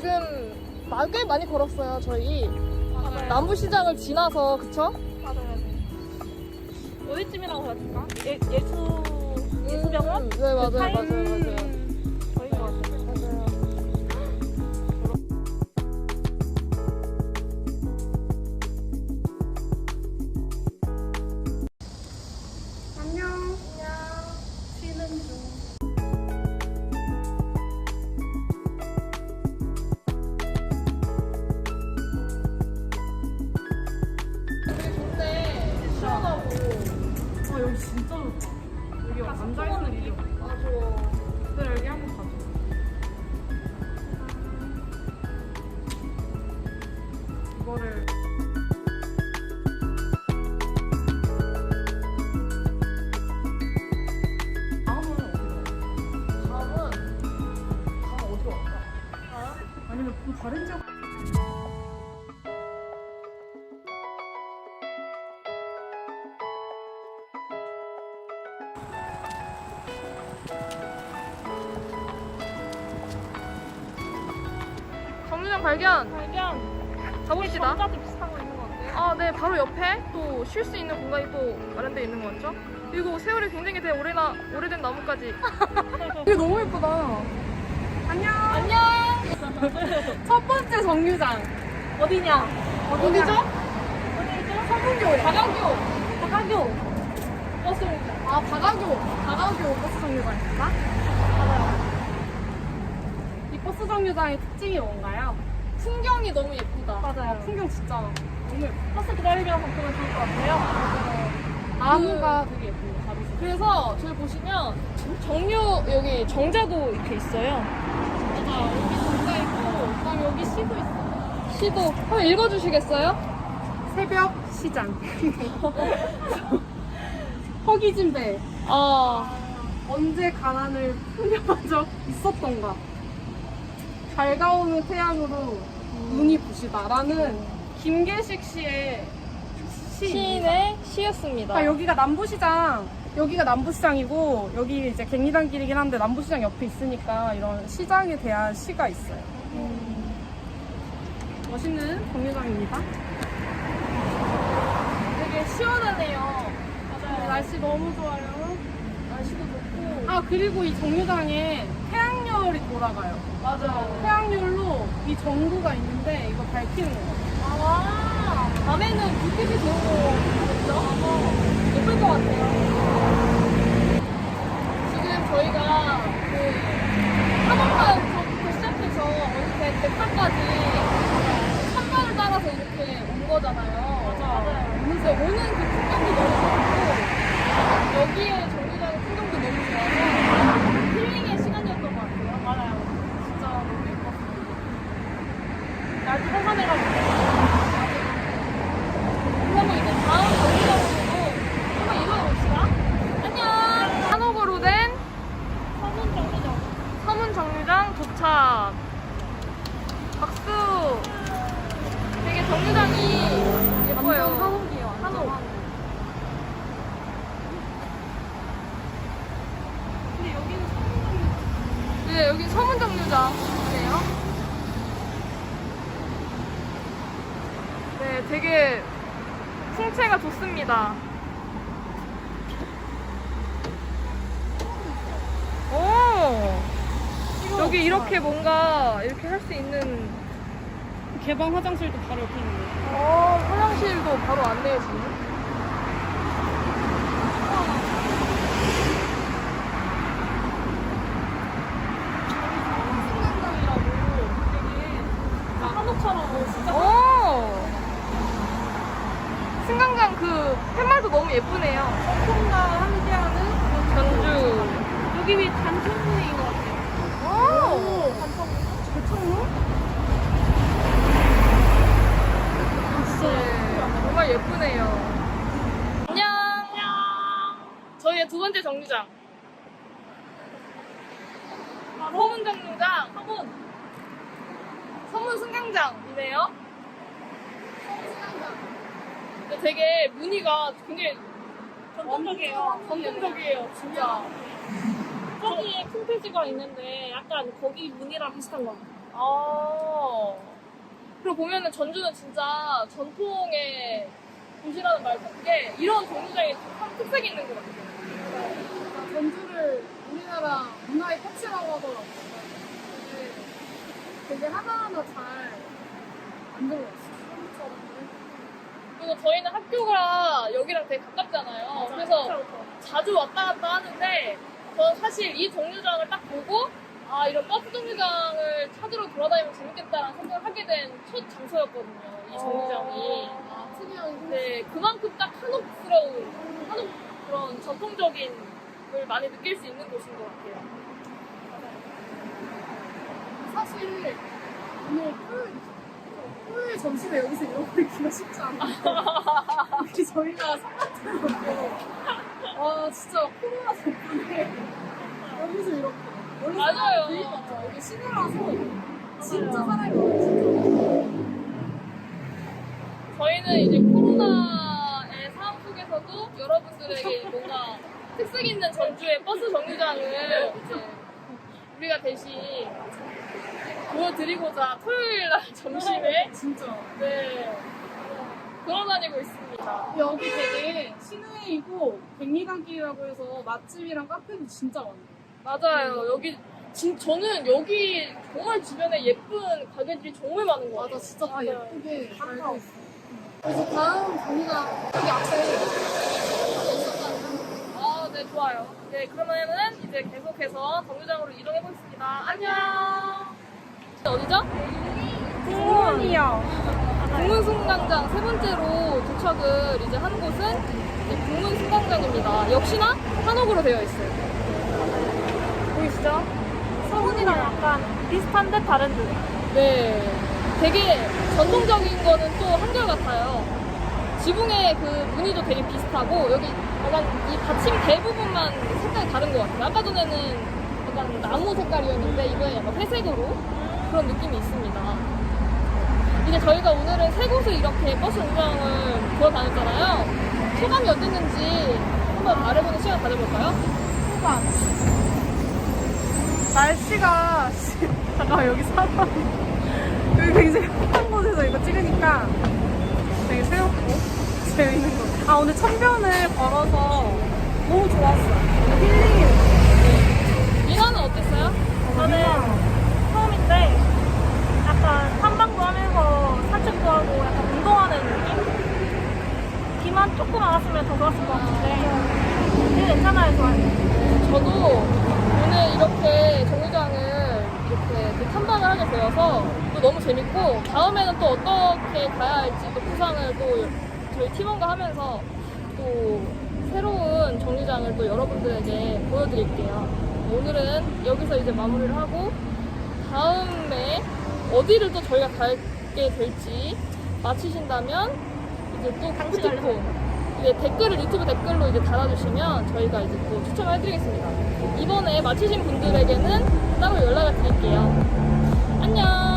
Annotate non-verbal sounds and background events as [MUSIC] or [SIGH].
지금 마- 꽤 많이 걸었어요, 저희. 맞아요. 남부시장을 지나서, 그쵸? 맞아요. 어디쯤이라고 해야 될까? 예, 예수, 예수병원? 음, 네, 맞아요, 사이? 맞아요, 맞아요. 좋다. 여기 앉아있는 없어. 맞아. 네, 여기 한번 가자. 이거를 다음은 어디로 갈까? 아니면 또 다른 지역 정류장 발견! 발견 가봅시다. 정자도 비슷한 거 있는 것 같아요. 아, 네, 바로 옆에 또 쉴 수 있는 공간이 또 마련되어 있는 것 같죠? 그리고 세월이 굉장히 되 오래나, 오래된 나무까지. [LAUGHS] 이게 너무 예쁘다. 안녕. 안녕! 첫 번째 정류장. 어디냐? 어디죠? 어디죠? 서문교, 다가교. 다가교. 버스 아, 다가교. 다가교 버스 정류장인가? 이 버스 정류장의 특징이 뭔가요? 풍경이 너무 예쁘다. 맞아요. 풍경 진짜 너무 예쁘다. 버스 기다리면서 보면 좋을 것 같아요. 나무가 되게 다리 그래서 저기 보시면 정류 여기 정자도 이렇게 있어요. 맞아. 여기 정자 있고, 그다음 여기 시도 있어. 시도 한번 읽어주시겠어요? 새벽 시장. [LAUGHS] 허기진 배. 아, 언제 가난을 [LAUGHS] 적 있었던가. 밝아오는 태양으로 눈이 부시다라는 김계식 씨의 시. 시인의 시였습니다. 아, 여기가 남부시장. 여기가 남부시장이고 여기 이제 갱리단 길이긴 한데 남부시장 옆에 있으니까 이런 시장에 대한 시가 있어요. 멋있는 정류장입니다. 되게 시원하네요. 네, 날씨 너무 좋아요. 날씨도 좋고. 아 그리고 이 정류장에 태양열이 돌아가요. 맞아요. 태양열로 이 전구가 있는데 이거 밝히는 거예요. 아, 밤에는 불빛이 좋은 거겠죠? 예쁠 것 같아요. 지금 저희가 그 3월달부터 시작해서 어느새 대파까지 산발을 따라서 이렇게 온 거잖아요. 맞아요. 그래서 오는 그 풍경도 너무 좋고 여기에 정류장의 풍경도 너무 좋아서 힐링의 시간이었던 것 같아요. 맞아요. 진짜 너무 예뻤어요. 날씨 선선해가지고. 그러면 이제 다음 정류장으로 한번 이동해봅시다. 안녕! 한옥으로 된 서문 정류장. 서문 정류장 도착. 박수! 되게 정류장이 예뻐요. 한옥이에요. 한옥. 근데 여기는 서문 정류장. 네, 여기 서문 정류장이네요. 네, 되게 풍채가 좋습니다. 오! 여기 이렇게 뭔가 이렇게 할 수 있는 개방 화장실도 바로 옆에 있는 거예요. 어, 화장실도 바로 안내해 주네. 오! 승강장 그 팻말도 너무 예쁘네요. 홍콩과 함께하는 전주. 여기 위 단청로인 것 같아요. 오! 대청로? 네, 정말 예쁘네요. 안녕. 저희의 두 번째 정류장. 서문 정류장. 서문. 서문 승강장이네요. 근데 되게 무늬가 굉장히 전통적이에요. 전통적이에요, 진짜. 저기에 큰 페이지가 있는데 약간 거기 문이랑 비슷한 거. 아. 그리고 보면은 전주는 진짜 전통의 도시라는 말 덕에 이런 정류장이 참 특색이 있는 것 같아요. 전주를 우리나라 문화의 꽃이라고 하더라고요. 되게, 되게 하나하나 잘 만들어놨어요. 그리고 저희는 학교가 여기랑 되게 가깝잖아요. 그래서 자주 왔다 갔다 하는데 저는 사실 이 정류장을 딱 보고 아 이런 버스 정류장을 찾으러 돌아다니면 재밌겠다라는 생각을 하게 된 첫 장소였거든요. 이 정류장이. 아, 특이한 네, 그만큼 딱 한옥스러운, 한옥 그런 전통적인 걸 많이 느낄 수 있는 곳인 것 같아요. 사실 오늘 토요일, 토요일 점심에 여기서 이러고 있기가 쉽지 않아요. [LAUGHS] 여기 저희가 삼각대로 와 진짜 코로나 덕분에 여기서 이렇게 맞아요. 많죠. 여기 시내라서 진짜 사람이 많아요. 저희는 이제 코로나의 상황 속에서도 여러분들에게 뭔가 특색 있는 전주의 버스 정류장을 우리가 대신 보여드리고자 토요일 날 점심에 진짜 네, 돌아다니고 있습니다. 여기 되게 시내이고 백리단길이라고 해서 맛집이랑 카페도 진짜 많아요. 맞아요. 여기 진, 저는 여기 정말 주변에 예쁜 가게들이 정말 많은 것 같아요. 맞아 진짜 다 예쁘게 잘다돼 있어. 그래서 다음 저희가 여기 앞에 아, 네, 좋아요. 네, 그러면은 이제 계속해서 정류장으로 이동해 보겠습니다. 안녕. 어디죠? 공원이요. 국문승강장 세 번째로 도착을 이제 한 곳은 이제 국문승강장입니다. 역시나 한옥으로 되어 있어요. 보이시죠? 서훈이랑 약간 비슷한 듯 다른 듯. 네. 되게 전통적인 거는 또 한결같아요. 지붕의 그 무늬도 되게 비슷하고 여기 약간 이 받침 대부분만 색깔이 다른 것 같아요. 아까 전에는 약간 나무 색깔이었는데 이번엔 약간 회색으로 그런 느낌이 있습니다. 이제 저희가 오늘은 세 곳을 이렇게 버스 운전을 돌아다녔잖아요. 소감이 어땠는지 한번 말해보는 시간 가져볼까요? 소감. 날씨가 잠깐 여기 사람 여기 굉장히 핫한 곳에서 이거 찍으니까 되게 새롭고 재밌는 거. 아 오늘 천변을 걸어서 너무 좋았어. 힐링이. 민화는 어땠어요? 저는 처음인데 약간 탐방도 하면서 산책도 하고 약간 운동하는 느낌? 비만 조금 안 왔으면 더 좋았을 것 같은데 되게 괜찮아요, 좋아요. 저도 오늘 이렇게 정류장을 이렇게 또 탐방을 하게 되어서 또 너무 재밌고 다음에는 또 어떻게 가야 할지 또 구상을 또 저희 팀원과 하면서 또 새로운 정류장을 또 여러분들에게 보여드릴게요. 오늘은 여기서 이제 마무리를 하고 다음에 어디를 또 저희가 가게 될지 마치신다면 이제 또 기프티콘 이제 댓글을 유튜브 댓글로 이제 달아주시면 저희가 이제 또 추첨을 해드리겠습니다. 이번에 마치신 분들에게는 따로 연락을 드릴게요. 안녕!